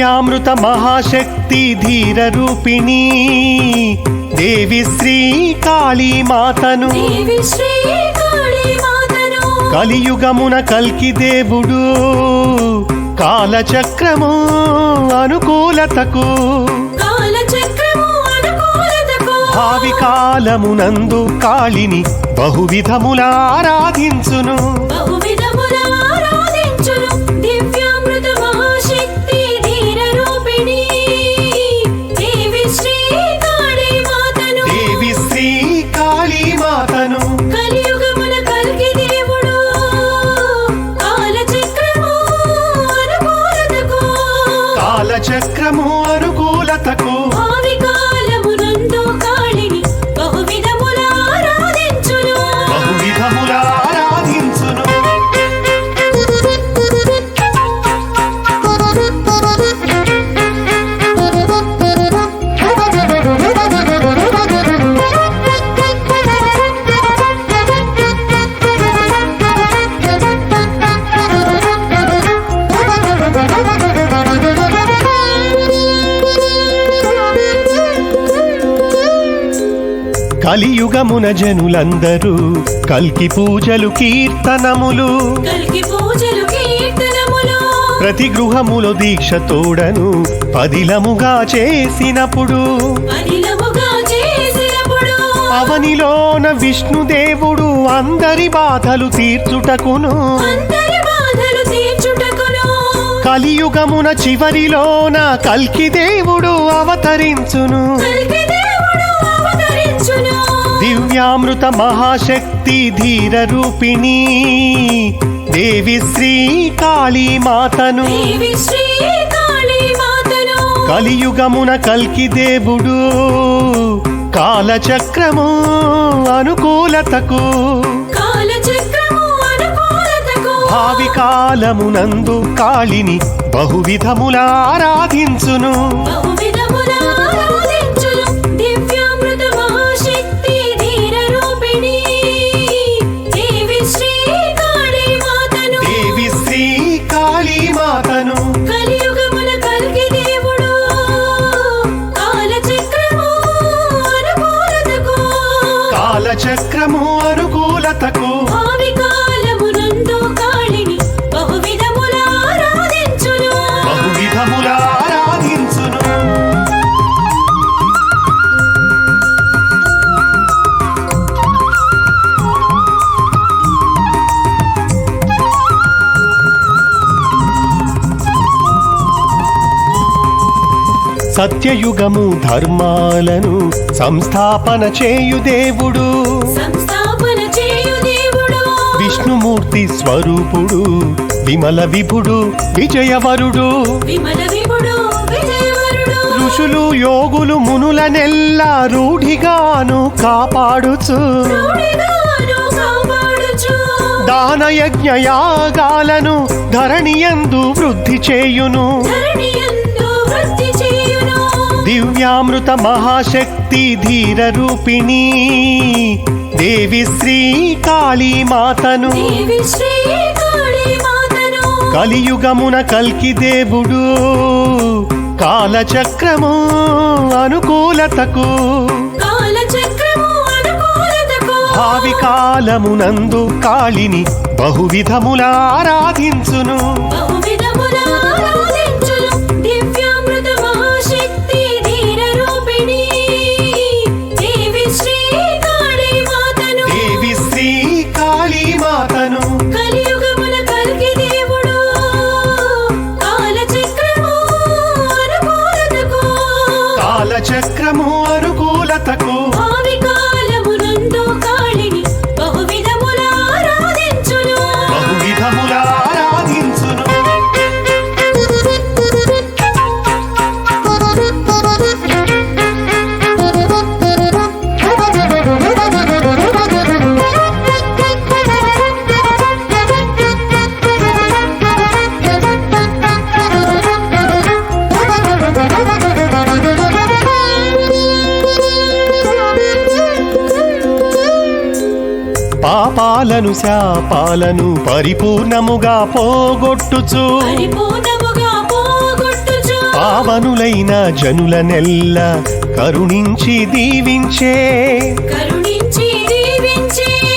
దివ్యామృత మహాశక్తి ధీర రూపిణి దేవి శ్రీ కాళీ మాతను. కలియుగమున కల్కి దేవుడు. కాలచక్రము అనుకూలతకు. కాలచక్రము అనుకూలతకు. భావి కాలమునందు కాళిని బహువిధముల ఆరాధించును కలియుగమున జనులందరూ కల్కి పూజలు కీర్తనములు. ప్రతి గృహములో దీక్ష తోడను పదిలముగా చేసినప్పుడు. అవనిలోన విష్ణుదేవుడు అందరి బాధలు తీర్చుటకును. అందరి బాధలు తీర్చుటకును. కలియుగమున చివరిలోన కల్కి దేవుడు అవతరించును. దివ్యామృత మహాశక్తి ధీర రూపిణి దేవి శ్రీ కాళీ మాతను కలియుగమున కల్కి దేవుడు. కాలచక్రము అనుకూలతకు. భావి కాలమునందు కాళిని బహువిధముల ఆరాధించును. బహువిధముల ఆరాధించును సత్యయుగము ధర్మాలను సంస్థాపన చేయు దేవుడు. విష్ణుమూర్తి స్వరూపుడు విమల విభుడు విజయవరుడు. ఋషులు యోగులు మునులనెల్లా రూఢిగాను కాపాడుచు. రూఢిగాను కాపాడుచు. దాన యజ్ఞ యాగాలను ధరణియందు వృద్ధి చేయును. ధరణియందు వృద్ధి చేయును దివ్యామృత మహాశక్తి ధీర రూపిణి దేవి శ్రీ కాళీ మాతను కలియుగమున కల్కి దేవుడు. కాలచక్రము అనుకూలతకు. కాలచక్రము అనుకూలతకు. భావి కాలమునందు కాళిని బహువిధముల ఆరాధించును పాపాలను శాపాలను పరిపూర్ణముగా పోగొట్టుచు. పావనులైన జనుల నెల్ల కరుణించి దీవించే.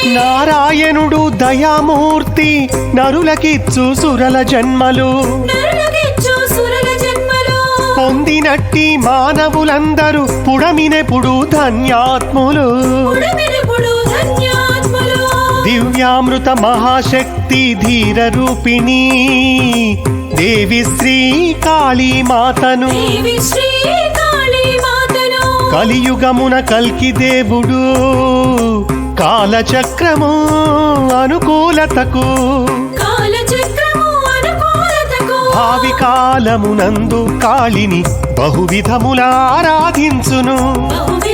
నారాయణుడు దయామూర్తి నరులకిచ్చు సురల జన్మలు. పొందినట్టి మానవులందరూ పుడమినెప్పుడు ధన్యాత్ములు. దివ్యామృత మహాశక్తి ధీర రూపిణి దేవి శ్రీ కాళీ మాతను కలియుగమున కల్కి దేవుడు. కాలచక్రము అనుకూలతకు. భావి కాలమునందు కాళిని బహువిధముల ఆరాధించును. బహువిధముల ఆరాధించును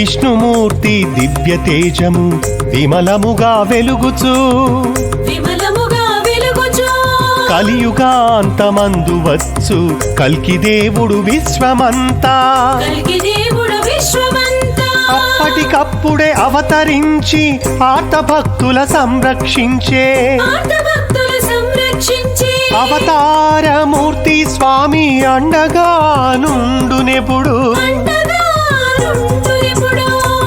విష్ణుమూర్తి దివ్య తేజము విమలముగా వెలుగుచు. కలియుగాంతమందు వచ్చు కల్కి దేవుడు విశ్వమంతా. అప్పటికప్పుడే అవతరించి ఆర్త భక్తుల సంరక్షించే. అవతారమూర్తి స్వామి అండగా నుండునెప్పుడు.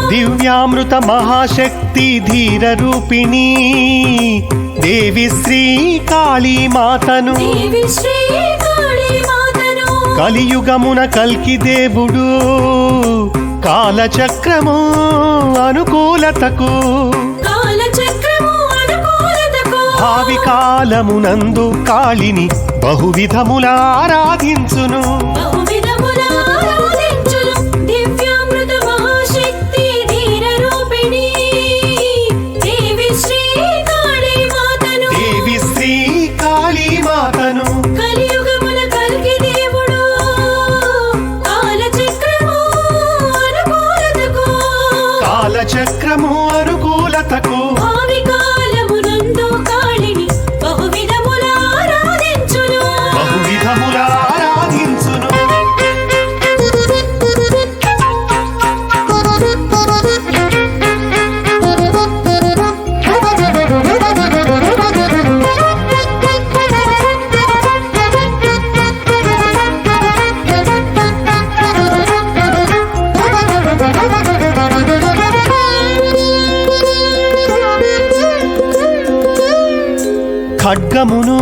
దివ్యామృత మహాశక్తి ధీర రూపిణి దేవి శ్రీ కాళీ మాతను. కలియుగమున కల్కి దేవుడు కాలచక్రము అనుకూలతకు. కాలచక్రము అనుకూలతకు. భావి కాలమునందు కాళిని బహువిధముల ఆరాధించును. ఖడ్గమును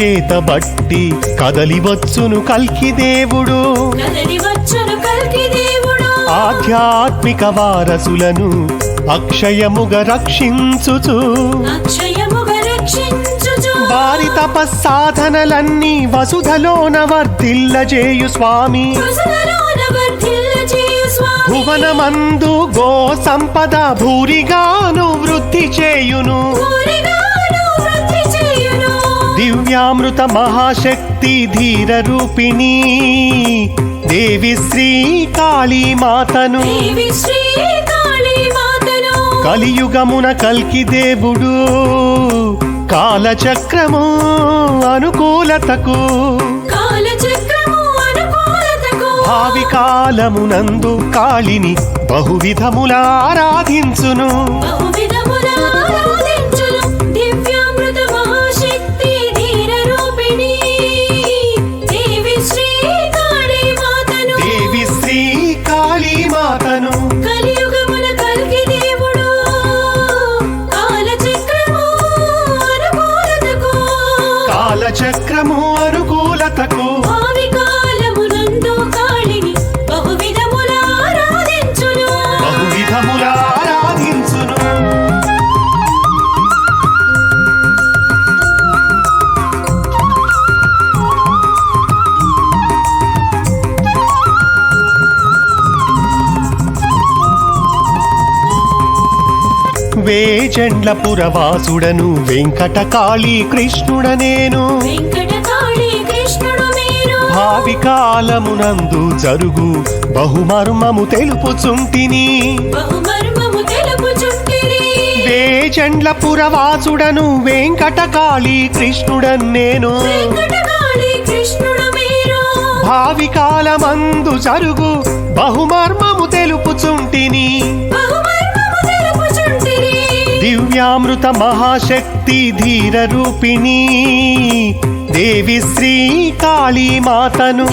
చేతబట్టి కదలివచ్చును కల్కి దేవుడు. కదలి వచ్చును కల్కి దేవుడు. ఆధ్యాత్మిక వారసులను అక్షయముగా రక్షించుచు. వారి తపస్సాధనలన్నీ వసుధలోన వర్ధిల్లజేయు స్వామి. భువనమందు గో సంపద భూరిగాను వృద్ధి చేయును. దివ్యామృత మహాశక్తి ధీర రూపిణి దేవి శ్రీ కాళీమాతను కలియుగమున కల్కి దేవుడు కాలచక్రము అనుకూలతకు కాలచక్రము అనుకూలతకు భావి కాలమునందు కాళిని బహువిధముల ఆరాధించును వేజండ్ల పురవాసుడను వెంకట కాళీ కృష్ణుడ నేను. భావి కాలమునందు జరుగు బహుమర్మము తెలుపుచుంటిని. వేజండ్ల పురవాసుడను వెంకట కాళీ కృష్ణుడ నేను. భావి కాలమందు జరుగు బహుమర్మము దివ్యామృత మహాశక్తి ధీర రూపిణి దేవి శ్రీ కాళీ మాతను.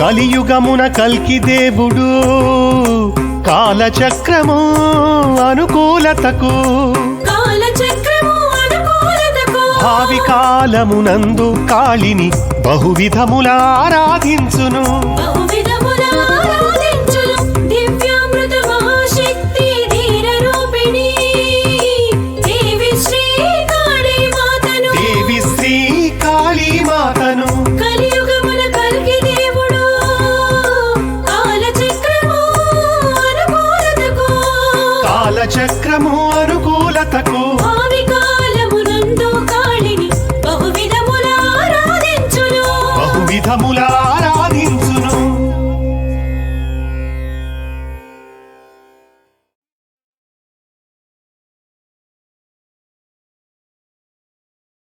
కలియుగమున కల్కి దేవుడు. కాలచక్రము అనుకూలతకు. భావి కాలమునందు కాళిని బహువిధముల ఆరాధించును.